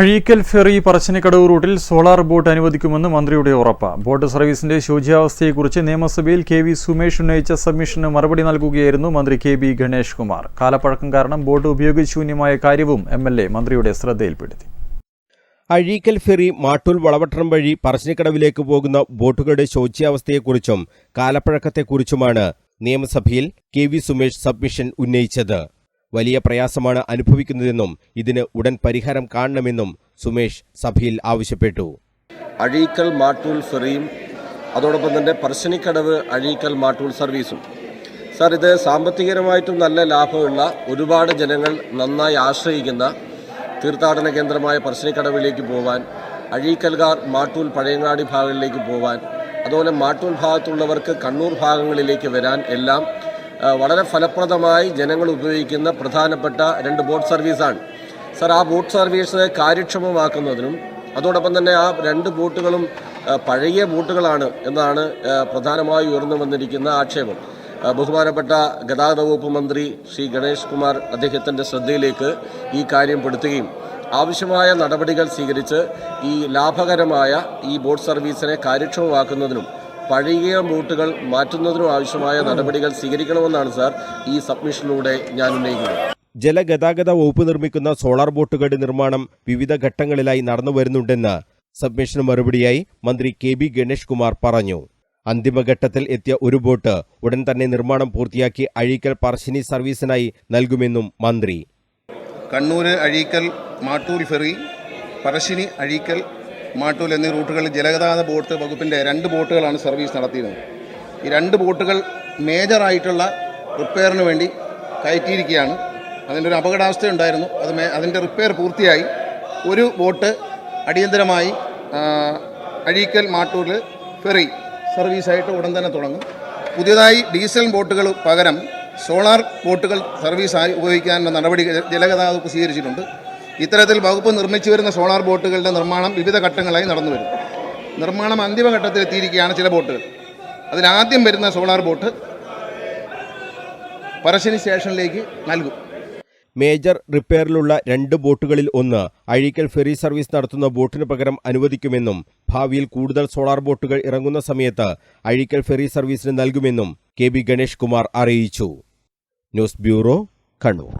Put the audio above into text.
Azhikkal ferry Parassinikkadavu റൂട്ടിൽ solar boat അനുവദിക്കുമെന്ന് മന്ത്രിയുടെ ഉറപ്പ്. ബോട്ട് സർവീസിന്റെ ശോച്യാവസ്ഥയെക്കുറിച്ച് നിയമസഭയിൽ കെ വി സുമേഷ് ഉന്നയിച്ച സബ്മിഷന് മറുപടി നൽകുകയായിരുന്നു മന്ത്രി കെ ബി ഗണേഷ് കുമാർ. കാലപ്പഴക്കം കാരണം ബോട്ട് ഉപയോഗശൂന്യമായ കാര്യവും എം എൽ എ മന്ത്രിയുടെ ശ്രദ്ധയിൽപ്പെടുത്തി. അഴീക്കൽ ഫെറി മാട്ടൂൽ വളവട്ടം വഴി പറശ്ശിനിക്കടവിലേക്ക് പോകുന്ന ബോട്ടുകളുടെ ശോച്യാവസ്ഥയെക്കുറിച്ചും കാലപ്പഴക്കത്തെക്കുറിച്ചുമാണ് നിയമസഭയിൽ കെ വി സുമേഷ് സബ്മിഷൻ ഉന്നയിച്ചത്. വലിയ പ്രയാസമാണ് അനുഭവിക്കുന്നതെന്നും ഇതിന് ഉടൻ പരിഹാരം കാണണമെന്നും സുമേഷ് സഭയിൽ ആവശ്യപ്പെട്ടു. അഴീക്കൽ മാട്ടൂൽ ഫെറിയും അതോടൊപ്പം തന്നെ പറശ്ശിനിക്കടവ് അഴീക്കൽ മാട്ടൂൽ സർവീസും. സാർ ഇത് സാമ്പത്തികപരമായിട്ടും നല്ല ലാഭമുള്ള ഒരുപാട് ജനങ്ങൾ നന്നായി ആശ്രയിക്കുന്ന തീർത്ഥാടന കേന്ദ്രമായ പറശ്ശിനിക്കടവിലേക്ക് പോവാൻ അഴീക്കൽകാർ മാട്ടൂൽ പഴയങ്ങാടി ഭാഗങ്ങളിലേക്ക് പോവാൻ അതുപോലെ മാട്ടൂൽ ഭാഗത്തുള്ളവർക്ക് കണ്ണൂർ ഭാഗങ്ങളിലേക്ക് വരാൻ എല്ലാം വളരെ ഫലപ്രദമായി ജനങ്ങൾ ഉപയോഗിക്കുന്ന പ്രധാനപ്പെട്ട രണ്ട് ബോട്ട് സർവീസാണ്. സർ ആ ബോട്ട് സർവീസ് കാര്യക്ഷമമാക്കുന്നതിനും അതോടൊപ്പം തന്നെ ആ രണ്ട് ബോട്ടുകളും പഴയ ബോട്ടുകളാണ് എന്നാണ് പ്രധാനമായി ഉയർന്നു വന്നിരിക്കുന്ന ആക്ഷേപം. ബഹുമാനപ്പെട്ട ഗതാഗത വകുപ്പ് മന്ത്രി ശ്രീ ഗണേഷ് കുമാർ അദ്ദേഹത്തിന്റെ ശ്രദ്ധയിലേക്ക് ഈ കാര്യം പെടുത്തുകയും ആവശ്യമായ നടപടികൾ സ്വീകരിച്ച് ഈ ലാഭകരമായ ഈ ബോട്ട് സർവീസിനെ കാര്യക്ഷമമാക്കുന്നതിനും പഴയ ബോട്ടുകൾ മാറ്റുന്നതിനും ആവശ്യമായ നടപടികൾ സ്വീകരിക്കണമെന്നാണ് സാർ ഈ സബ്മിഷനിലൂടെ ഞാൻ ഉന്നയിക്കുന്നത്. ജലഗതാഗത വകുപ്പ് നിർമ്മിക്കുന്ന സോളാർ ബോട്ടുകളുടെ നിർമ്മാണം വിവിധ ഘട്ടങ്ങളിലായി നടന്നു വരുന്നുണ്ടെന്ന് സബ്മിഷന് മറുപടിയായി മന്ത്രി കെ ബി ഗണേഷ് കുമാർ പറഞ്ഞു. അന്തിമഘട്ടത്തിൽ എത്തിയ ഒരു ബോട്ട് ഉടൻ തന്നെ നിർമ്മാണം പൂർത്തിയാക്കി അഴീക്കൽ പറശ്ശിനി സർവീസിനായി നൽകുമെന്നും മന്ത്രി. കണ്ണൂർ അഴീക്കൽ മാട്ടൂർ ഫെറി പറശ്ശിനി അഴീക്കൽ മാട്ടൂൽ എന്നീ റൂട്ടുകളിൽ ജലഗതാഗത ബോട്ട് വകുപ്പിന്റെ രണ്ട് ബോട്ടുകളാണ് സർവീസ് നടത്തിയിരുന്നത്. ഈ രണ്ട് ബോട്ടുകൾ മേജറായിട്ടുള്ള റിപ്പയറിന് വേണ്ടി കയറ്റിയിരിക്കുകയാണ്. അതിന്റെ ഒരു അപകടാവസ്ഥ ഉണ്ടായിരുന്നു. അത് അതിന്റെ റിപ്പയർ പൂർത്തിയായി. ഒരു ബോട്ട് അടിയന്തരമായി അഴീക്കൽ മാട്ടൂർ ഫെറി സർവീസായിട്ട് ഉടൻ തന്നെ തുടങ്ങും. പുതിയതായി ഡീസൽ ബോട്ടുകൾ പകരം സോളാർ ബോട്ടുകൾ സർവീസായി ഉപയോഗിക്കാനുള്ള നടപടി ജലഗതാഗതം സ്വീകരിച്ചിട്ടുണ്ട്. ഇത്തരത്തിൽ വകുപ്പ് നിർമ്മിച്ചു വരുന്ന സോളാർ ബോട്ടുകളുടെ നിർമ്മാണം വിവിധ ഘട്ടങ്ങളായി നടന്നു വരും. നിർമ്മാണം അന്തിമഘട്ടത്തിൽ എത്തിയിരിക്കുകയാണ് ചില ബോട്ടുകൾ. അതിലാദ്യം വരുന്ന സോളാർ ബോട്ട് പറശ്ശിനി സ്റ്റേഷനിലേക്ക് നൽകും. മേജർ റിപ്പയറിലുള്ള രണ്ട് ബോട്ടുകളിൽ ഒന്ന് അഴീക്കൽ ഫെറി സർവീസ് നടത്തുന്ന ബോട്ടിന് പകരം അനുവദിക്കുമെന്നും ഭാവിയിൽ കൂടുതൽ സോളാർ ബോട്ടുകൾ ഇറങ്ങുന്ന സമയത്ത് അഴീക്കൽ ഫെറി സർവീസിന് നൽകുമെന്നും കെ ബി ഗണേഷ് കുമാർ അറിയിച്ചു. News bureau Kannur.